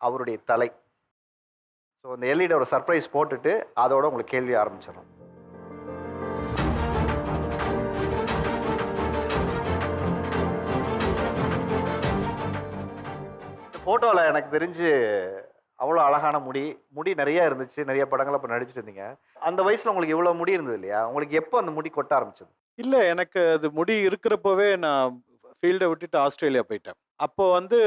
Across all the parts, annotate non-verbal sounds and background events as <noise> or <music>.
அவருடைய தலை. ஸோ இந்த எல்இடி ஒரு சர்ப்ரைஸ் போட்டுட்டு அதோட உங்களுக்கு கேள்வி ஆரம்பிச்சிடும் ஃபோட்டோவில் எனக்கு தெரிஞ்சு அவ்வளோ அழகான முடி முடி நிறையா இருந்துச்சு நிறைய படங்கள் அப்போ நடிச்சிட்டு இருந்தீங்க. அந்த வயசில் உங்களுக்கு இவ்வளோ முடி இருந்தது இல்லையா? உங்களுக்கு எப்போ அந்த முடி கொட்ட ஆரம்பிச்சது? இல்லை எனக்கு அது முடி இருக்கிறப்பவே நான் ஃபீல்டை விட்டுட்டு ஆஸ்திரேலியா போயிட்டேன். அப்போ வந்து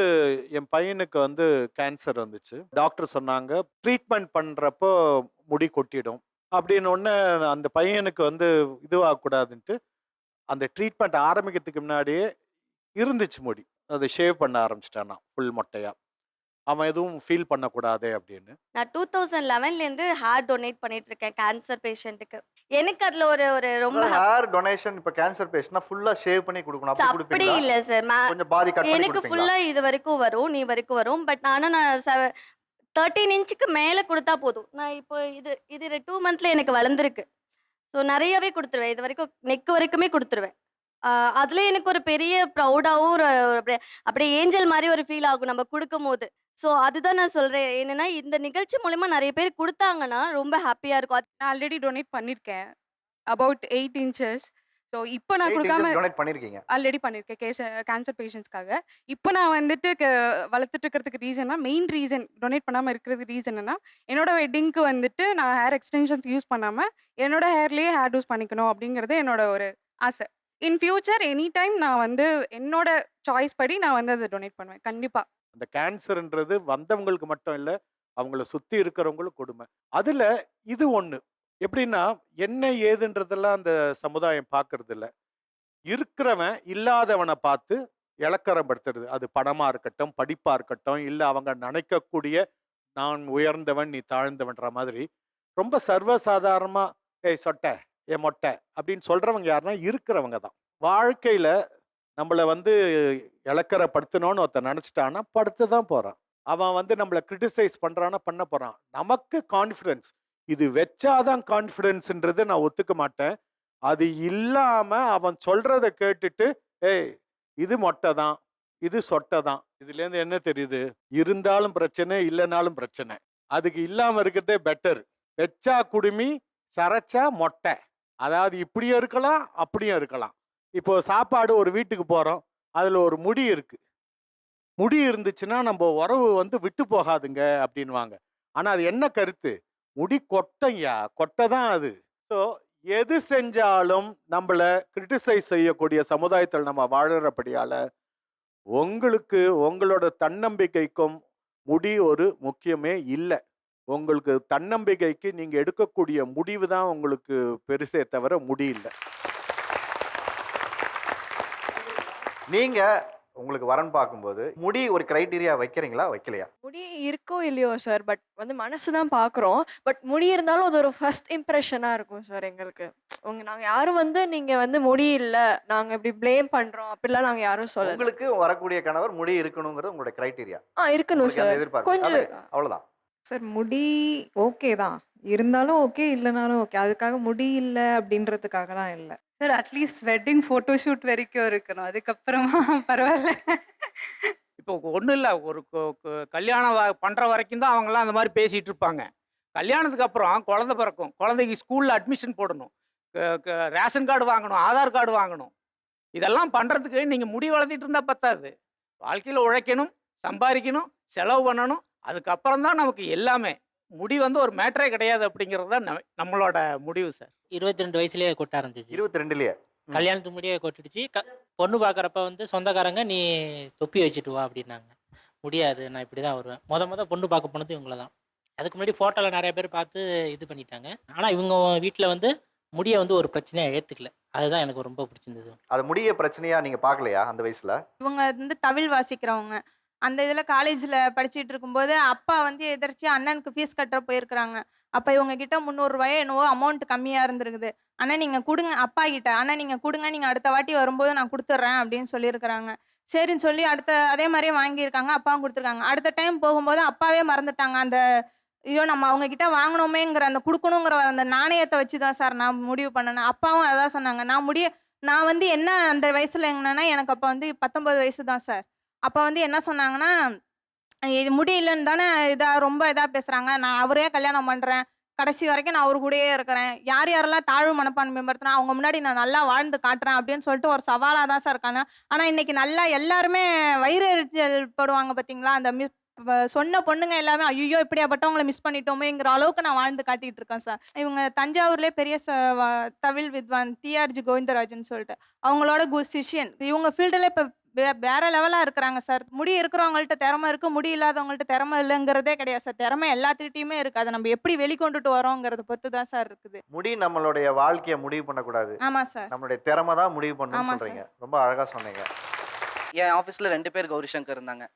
என் பையனுக்கு வந்து கேன்சர் வந்துச்சு. டாக்டர் சொன்னாங்க ட்ரீட்மெண்ட் பண்ணுறப்போ முடி கொட்டிடும். அப்படின்னு ஒன்று அந்த பையனுக்கு வந்து இதுவாகக்கூடாதுன்ட்டு அந்த ட்ரீட்மெண்ட் ஆரம்பிக்கிறதுக்கு முன்னாடியே இருந்துச்சு முடி. அதை ஷேவ் பண்ண ஆரம்பிச்சிட்டேன் நான் ஃபுல் மொட்டையாக அவன் எதுவும் ஃபீல் பண்ணக்கூடாதே அப்படின்னு. நான் டூ தௌசண்ட் லெவன்லேருந்து ஹேர் டொனேட் பண்ணிட்டு இருக்கேன் கேன்சர் பேஷண்ட்டுக்கு எனக்கு அதில் ஒரு ஒரு ரொம்ப ஹேர் டொனேஷன் இப்போ கேன்சர் பேஷண்ட்னா ஃபுல்லாக ஷேவ் பண்ணி கொடுக்கணும். அப்படி அப்படி கொடுப்பீங்களா? இல்லை சார் கொஞ்சம் பாதி கட் பண்ணி எனக்கு கொடுப்பீங்களா? ஃபுல்லாக இது வரைக்கும் வரும் நீ வரைக்கும் வரும். பட் ஆனால் நான் தேர்ட்டீன் இன்ச்சுக்கு மேலே கொடுத்தா போதும். நான் இப்போ இது இது டூ மந்த்தில் எனக்கு வளர்ந்துருக்கு. ஸோ நிறையவே கொடுத்துருவேன். இது வரைக்கும் நெக் வரைக்குமே கொடுத்துருவேன். அதில் எனக்கு ஒரு பெரிய ப்ரௌடாகவும் ஒரு ஒரு அப்படியே- அப்படியே ஏஞ்சல் மாதிரி ஒரு ஃபீல் ஆகும் நம்ம கொடுக்கும் போது ஸோ அதுதான் நான் சொல்கிறேன் என்னன்னா இந்த நிகழ்ச்சி மூலமா நிறைய பேர் கொடுத்தாங்கன்னா ரொம்ப ஹாப்பியாக இருக்கும். அது நான் ஆல்ரெடி டொனேட் பண்ணியிருக்கேன். அபவுட் எயிட் இன்ச்சஸ் ஸோ இப்போ நான் கொடுக்காம டொனேட் பண்ணிருக்கீங்க ஆல்ரெடி பண்ணியிருக்கேன். கேஸ் கேன்சர் பேஷண்ட்ஸ்க்காக இப்போ நான் வந்துட்டு க- வளர்த்துட்டு இருக்கிறதுக்கு ரீசன்னா மெயின் ரீசன் டொனேட் பண்ணாமல் இருக்கிறதுக்கு ரீசன் என்ன என்னோட வெட்டிங்க்கு வந்துட்டு நான் ஹேர் எக்ஸ்டென்ஷன்ஸ் யூஸ் பண்ணாமல் என்னோட ஹேர்லேயே ஹேர் யூஸ் பண்ணிக்கணும் அப்படிங்கிறது என்னோட ஒரு ஆசை. இன் ஃபியூச்சர் எனி டைம் நான் வந்து என்னோட சாய்ஸ் படி நான் வந்து அதை டொனேட் பண்ணுவேன். கண்டிப்பாக அந்த கேன்சர்ன்றது வந்தவங்களுக்கு மட்டும் இல்லை அவங்கள சுற்றி இருக்கிறவங்களும் கொடுமை. அதில் இது ஒன்று எப்படின்னா என்ன ஏதுன்றதெல்லாம் அந்த சமுதாயம் பார்க்கறது இல்லை இருக்கிறவன் இல்லாதவனை பார்த்து இலக்கரப்படுத்துறது அது பணமாக இருக்கட்டும் படிப்பாக இருக்கட்டும் இல்லை அவங்க நினைக்கக்கூடிய நான் உயர்ந்தவன் நீ தாழ்ந்தவன்ற மாதிரி. ரொம்ப சர்வசாதாரணமாக ஏய் சொட்டை ஏ மொட்டை அப்படின்னு சொல்கிறவங்க யாருன்னா இருக்கிறவங்க தான். வாழ்க்கையில் நம்மளை வந்து இலக்கரப்படுத்தணும்னு ஒருத்தன் நினச்சிட்டான்னா படுத்து தான் போகிறான் அவன் வந்து நம்மளை கிரிட்டிசைஸ் பண்ணுறான்னா பண்ண போகிறான் நமக்கு கான்ஃபிடென்ஸ் இது வச்சாதான் கான்ஃபிடென்ஸ்ன்றது நான் ஒத்துக்க மாட்டேன். அது இல்லாமல் அவன் சொல்கிறத கேட்டுட்டு ஏய் இது மொட்டை தான் இது சொட்டை தான் இதுலேருந்து என்ன தெரியுது? இருந்தாலும் பிரச்சனை இல்லைனாலும் பிரச்சனை. அதுக்கு இல்லாமல் இருக்கிறதே பெட்டர் வச்சா குடுமி சரைச்சா மொட்டை. அதாவது இப்படியும் இருக்கலாம் அப்படியும் இருக்கலாம். இப்போ சாப்பாடு ஒரு வீட்டுக்கு போகிறோம் அதில் ஒரு முடி இருக்குது முடி இருந்துச்சுன்னா நம்ம உறவு வந்து விட்டு போகாதுங்க அப்படின்வாங்க ஆனால் அது என்ன கருத்து? முடி கொட்டையா? கொட்டை தான் அது. ஸோ எது செஞ்சாலும் நம்மளை கிரிட்டிசைஸ் செய்யக்கூடிய சமுதாயத்தில் நம்ம வாழறபடியால் உங்களுக்கு உங்களோட தன்னம்பிக்கைக்கும் முடி ஒரு முக்கியமே இல்லை. உங்களுக்கு தன்னம்பிக்கைக்கு நீங்கள் எடுக்கக்கூடிய முடிவு தான் உங்களுக்கு பெருசே தவிர முடியல இல்லை நீங்க உங்களுக்கு வரன் பார்க்கும்போது முடி ஒரு கிரைட்டீரியா வைக்கிறீங்களா? வைக்கலையா? முடி இருக்கோ இல்லையோ சார் பட் வந்து மனசு தான் பார்க்குறோம். பட் முடி இருந்தாலும் அது ஒரு ஃபர்ஸ்ட் இம்ப்ரெஷனாக இருக்கும் சார் எங்களுக்கு. உங்க நாங்கள் யாரும் வந்து நீங்கள் வந்து முடி இல்லை நாங்கள் இப்படி ப்ளேம் பண்ணுறோம் அப்படிலாம் நாங்கள் யாரும் சொல்லலை. உங்களுக்கு வரக்கூடிய கணவர் முடி இருக்கணுங்கிறது உங்களோட கிரைட்டீரியா ஆ இருக்கணும் சார் கொஞ்சம் அது அவ்வளவுதான். சார் முடி ஓகே தான். இருந்தாலும் ஓகே இல்லைனாலும் ஓகே அதுக்காக முடி இல்லை அப்படின்றதுக்காகலாம் இல்லை. Sir at least wedding photo shoot வரைக்கும் இருக்கணும். அதுக்கப்புறமா <laughs> பரவாயில்ல. இப்போ ஒன்றும் இல்லை. ஒரு கு- கு- கல்யாணம் வ- வரைக்கும் தான் அவங்களாம் அந்த மாதிரி பேசிகிட்டு இருப்பாங்க. கல்யாணத்துக்கு அப்புறம் குழந்தை பிறக்கும். குழந்தைக்கு ஸ்கூலில் அட்மிஷன் போடணும். க- க- ரேஷன் கார்டு வாங்கணும் ஆதார் கார்டு வாங்கணும். இதெல்லாம் பண்ணுறதுக்கு நீங்கள் முடி வளர்த்திட்டு இருந்தால் பத்தாது. வாழ்க்கையில் உழைக்கணும் சம்பாதிக்கணும் செலவு பண்ணணும். அதுக்கப்புறம் தான் நமக்கு எல்லாமே. முடி வந்து ஒரு மேட்டரே கிடையாது அப்படிங்கிறது தான் நம்ம- நம்மளோட முடிவு சார். இருபத்தி ரெண்டு வயசுலயே கொட்ட ஆரம்பிச்சிச்சு. இருபத்தி ரெண்டுலயே. கல்யாணத்துக்கு முடியே கொட்டிடுச்சு. க பொண்ணு பார்க்குறப்ப வந்து சொந்தக்காரங்க நீ தொப்பி வச்சுட்டு வா அப்படின்னாங்க. முடியாது நான் இப்படி தான் வருவேன். முத முத பொண்ணு பார்க்க போனது இவங்கள தான். அதுக்கு முன்னாடி ஃபோட்டோவில் நிறைய பேர் பார்த்து இது பண்ணிட்டாங்க. ஆனால் இவங்க வீட்டில் வந்து முடியை வந்து ஒரு பிரச்சனையாக ஏற்றுக்கல அதுதான் எனக்கு ரொம்ப பிடிச்சிருந்தது. அது முடிய பிரச்சனையா நீங்க பார்க்கலையா அந்த வயசுல? இவங்க வந்து தமிழ் வாசிக்கிறவங்க. அந்த இதில் காலேஜில் படிச்சுட்டு இருக்கும்போது அப்பா வந்து எதிர்த்து அண்ணனுக்கு ஃபீஸ் கட்டுற போயிருக்கிறாங்க. அப்போ இவங்க கிட்ட முந்நூறுரூவாயோ என்னவோ அமௌண்ட் கம்மியாக இருந்திருக்குது. அண்ணா நீங்கள் கொடுங்க அப்பா கிட்ட அண்ணா நீங்கள் கொடுங்க நீங்கள் அடுத்த வாட்டி வரும்போது நான் கொடுத்துட்றேன் அப்படின்னு சொல்லியிருக்கிறாங்க. சரின்னு சொல்லி அடுத்த அதே மாதிரியே வாங்கியிருக்காங்க அப்பாவும் கொடுத்துருக்காங்க. அடுத்த டைம் போகும்போது அப்பாவே மறந்துட்டாங்க. அந்த ஐயோ நம்ம அவங்க கிட்ட வாங்கணுமேங்கிற அந்த கொடுக்கணுங்கிற அந்த நாணயத்தை வச்சு தான் சார் நான் முடிவு பண்ணேன். அப்பாவும் அதான் சொன்னாங்க. நான் முடிய நான் வந்து என்ன அந்த வயசுல எங்கன்னா எனக்கு அப்போ வந்து பத்தொன்பது வயசு தான் சார். அப்போ வந்து என்ன சொன்னாங்கன்னா இது முடியலன்னு தானே இதாக ரொம்ப இதாக பேசுகிறாங்க நான் அவரே கல்யாணம் பண்ணுறேன் கடைசி வரைக்கும் நான் அவர் கூடயே இருக்கிறேன். யார் யாரெல்லாம் தாழ்வு மனப்பான்மை படுத்தினா அவங்க முன்னாடி நான் நல்லா வாழ்ந்து காட்டுறேன் அப்படின்னு சொல்லிட்டு ஒரு சவாலாக தான் சார் இருக்காங்க. ஆனால் இன்னைக்கு நல்லா எல்லாருமே வயிறு எரிச்சல் படுவாங்க பார்த்தீங்களா அந்த மிஸ் சொன்ன பொண்ணுங்க எல்லாமே ஐயோ இப்படியாப்பட்டவங்களை மிஸ் பண்ணிட்டோமேங்கிற அளவுக்கு நான் வாழ்ந்து காட்டிட்டு இருக்கேன் சார். இவங்க தஞ்சாவூர்லேயே பெரிய ச தவில் வித்வான் டிஆர்ஜி கோவிந்தராஜன் சொல்லிட்டு அவங்களோட கு சிஷ்யன். இவங்க ஃபீல்டில் இப்போ வேற லெவலாக இருக்கிறாங்க சார் முடி இருக்கிறவங்கள்ட்ட திறமை இருக்கு முடி இல்லாதவங்கள்ட்ட திறமை இல்லைங்கிறதே கிடையாது சார் திறமை எல்லாத்துக்கிட்டையுமே இருக்கு அதை நம்ம எப்படி வெளிக்கொண்டுட்டு வரோங்கிறத பொறுத்து தான் சார் இருக்குது. முடி நம்மளுடைய வாழ்க்கையை முடிவு பண்ணக்கூடாது. ஆமாம் சார் நம்மளுடைய திறமை தான் முடிவு பண்ணணும்னு. சொல்றீங்க. ரொம்ப அழகா சொன்னீங்க. என் ஆஃபீஸில் ரெண்டு பேர் கௌரி சங்கர் இருந்தாங்க.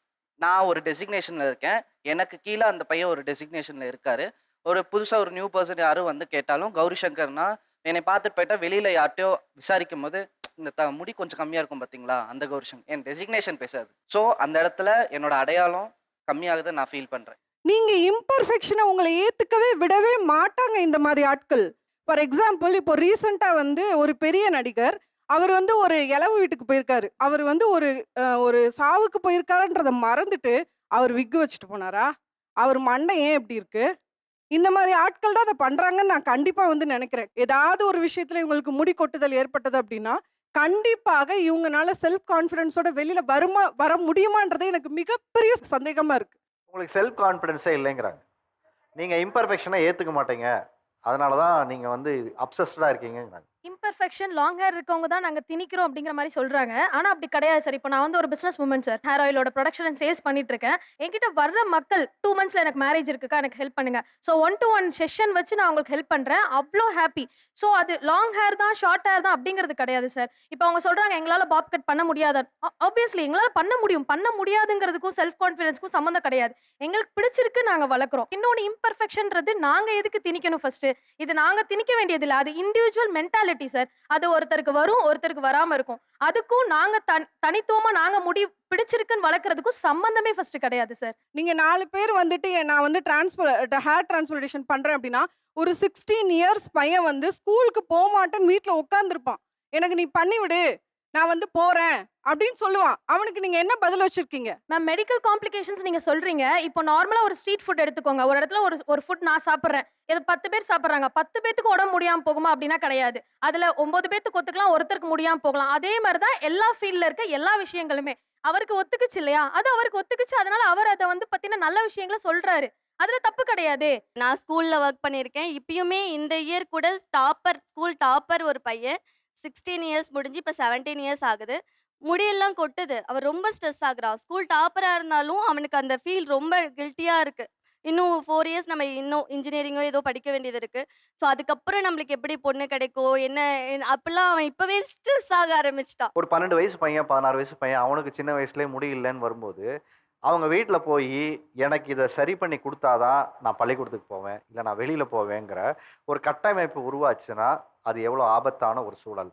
நான் ஒரு டெசிக்னேஷனில் இருக்கேன். எனக்கு கீழே அந்த பையன் ஒரு டெசிக்னேஷனில் இருக்காரு. ஒரு புதுசாக ஒரு நியூ பர்சன் யாரும் வந்து கேட்டாலும் கௌரி சங்கர்னா என்னை பார்த்துட்டு போயிட்டா வெளியில் யார்ட்டையோ விசாரிக்கும் போது இந்த த முடி கொஞ்சம் கம்மியாக இருக்கும் பார்த்தீங்களா அந்த கௌரிஷம். என் டெசிக்னேஷன் பேசாது. ஸோ அந்த இடத்துல என்னோட அடையாளம் கம்மியாகுது நான் ஃபீல் பண்ணுறேன் நீங்கள் இம்பர்ஃபெக்ஷனை உங்களை ஏற்றுக்கவே விடவே மாட்டாங்க இந்த மாதிரி ஆட்கள். ஃபார் எக்ஸாம்பிள் இப்போ ரீசெண்டா வந்து ஒரு பெரிய நடிகர் அவர் வந்து ஒரு இளவு வீட்டுக்கு போயிருக்காரு. அவர் வந்து ஒரு ஒரு சாவுக்கு போயிருக்காருன்றத மறந்துட்டு அவர் விக்கு வச்சுட்டு போனாரா? அவர் மண்டை ஏன் இப்படி இருக்கு? இந்த மாதிரி ஆட்கள் தான் அதை பண்ணுறாங்கன்னு நான் கண்டிப்பாக வந்து நினைக்கிறேன். ஏதாவது ஒரு விஷயத்துல இவங்களுக்கு முடி கொட்டுதல் ஏற்பட்டது அப்படின்னா கண்டிப்பாக இவங்கனால செல்ஃப் கான்ஃபிடன்ஸோட வெளியில வருமா வர முடியுமான்றது எனக்கு மிகப்பெரிய சந்தேகமா இருக்கு. உங்களுக்கு செல்ஃப் கான்ஃபிடென்ஸே இல்லைங்கிறாங்க. நீங்க இம்பர்ஃபெக்ஷனை ஏத்துக்க மாட்டீங்க. அதனால தான் நீங்க வந்து அப்சஸ்டா இருக்கீங்கிறாங்க இம்பர்ஃபெக்ஷன் லாங் ஹேர் இருக்கவங்க தான் நாங்கள் திணிக்கிறோம் அப்படிங்கிற மாதிரி சொல்கிறாங்க ஆனால் அப்படி கிடையாது சார் இப்போ நான் வந்து ஒரு பிஸ்னஸ் உமன் சார் ஹேர் ஆயிலோட ப்ரொடக்ஷன் அண்ட் சேல்ஸ் பண்ணிட்டு இருக்கேன். என்கிட்ட வர்ற மக்கள் டூ மந்த்ஸில் எனக்கு மேரேஜ் இருக்குக்கா? எனக்கு ஹெல்ப் பண்ணுங்க. So one to one session வச்சு நான் உங்களுக்கு ஹெல்ப் பண்ணுறேன் அவ்வளோ ஹாப்பி ஸோ அது லாங் ஹேர் தான் ஷார்ட் ஹேர் தான் அப்படிங்கிறது கிடையாது சார் இப்போ அவங்க சொல்கிறாங்க எங்களால் பாப் கட் பண்ண முடியாத? ஆப்வியஸ்லி எங்களால் பண்ண முடியும். பண்ண முடியாதுங்கிறதுக்கும் செல்ஃப் கான்ஃபிடன்ஸ்க்கும் சம்மந்தம் கிடையாது. எங்களுக்கு பிடிச்சிருக்கு நாங்கள் வளர்க்குறோம். இன்னொன்று இம்பர்ஃபெக்ஷன்றது நாங்கள் எதுக்கு திணிக்கணும் ஃபர்ஸ்ட் இது நாங்கள் திணிக்க வேண்டியதில்லை. அது இண்டிவிஜுவல் மென்டாலிட்டி சார். அது ஒருத்தருக்கு வரும் ஒருத்தருக்கு வராமல் இருக்கும். அதுக்கும் நாங்கள் தன் தனித்துவமாக நாங்கள் முடி பிடிச்சிருக்குன்னு வளர்க்குறதுக்கும் சம்மந்தமே ஃபர்ஸ்ட் கிடையாது சார். நீங்க நாலு பேர் வந்துட்டு நான் வந்து டிரான்ஸ்பர் ஹேர் டிரான்ஸ்பிளேஷன் பண்றேன் அப்படின்னா ஒரு சிக்ஸ்டீன் இயர்ஸ் பையன் வந்து ஸ்கூலுக்கு போக மாட்டேன்னு வீட்டில் உட்காந்துருப்பான் எனக்கு நீ பண்ணி விடு நான் வந்து போறேன் அப்படின்னு சொல்லுவான். அவனுக்கு நீங்க என்ன பதில் வச்சிருக்கீங்க? மேம் மெடிக்கல் காம்ப்ளிகேஷன்ஸ் நீங்க சொல்றீங்க. இப்போ நார்மலா ஒரு ஸ்ட்ரீட் ஃபுட் எடுத்துக்கோங்க. ஒரு இடத்துல ஒரு ஒரு ஃபுட் நான் சாப்பிட்றேன். இது பத்து பேர் சாப்பிட்றாங்க. பத்து பேத்துக்கு உடம்பு முடியாம போகுமா அப்படின்னா கிடையாது. அதுல ஒன்பது பேத்துக்கு ஒத்துக்கலாம் ஒருத்தருக்கு முடியாம போகலாம். அதே மாதிரி தான் எல்லா ஃபீல்ட்ல இருக்க எல்லா விஷயங்களுமே. அவருக்கு ஒத்துக்குச்சு இல்லையா? அது அவருக்கு ஒத்துக்குச்சு. அதனால அவர் அதை வந்து பத்தின நல்ல விஷயங்களை சொல்றாரு. அதுல தப்பு கிடையாதே. நான் ஸ்கூலில் ஒர்க் பண்ணியிருக்கேன். இப்பயுமே இந்த இயர் கூட டாப்பர் ஸ்கூல் டாப்பர் ஒரு பையன். சிக்ஸ்டீன் இயர்ஸ் முடிஞ்சு இப்போ செவன்டீன் இயர்ஸ் ஆகுது. முடியெல்லாம் கொட்டுது. அவன் ரொம்ப ஸ்ட்ரெஸ் ஆகுறான் ஸ்கூல் டாப்பராக இருந்தாலும் அவனுக்கு அந்த ஃபீல் ரொம்ப கில்ட்டியாக இருக்குது இன்னும் ஃபோர் இயர்ஸ் நம்ம இன்னும் இன்ஜினியரிங்கோ ஏதோ படிக்க வேண்டியது இருக்குது ஸோ அதுக்கப்புறம் நம்மளுக்கு எப்படி பொண்ணு கிடைக்கும்? என்ன என்ன- அப்பெல்லாம் அவன் இப்போவே ஸ்ட்ரெஸ் ஆக ஆரம்பிச்சிட்டான். ஒரு பன்னெண்டு வயசு பையன் பதினாறு வயசு பையன் அவனுக்கு சின்ன வயசுலேயே முடியலன்னு வரும்போது அவங்க வீட்டில் போய் எனக்கு இதை சரி பண்ணி கொடுத்தாதான் நான் பள்ளிக்கூடத்துக்கு போவேன் இல்லை நான் வெளியில் போவேங்கிற ஒரு கட்டமைப்பு உருவாச்சுன்னா அது எவ்வளோ ஆபத்தான ஒரு சூழல்.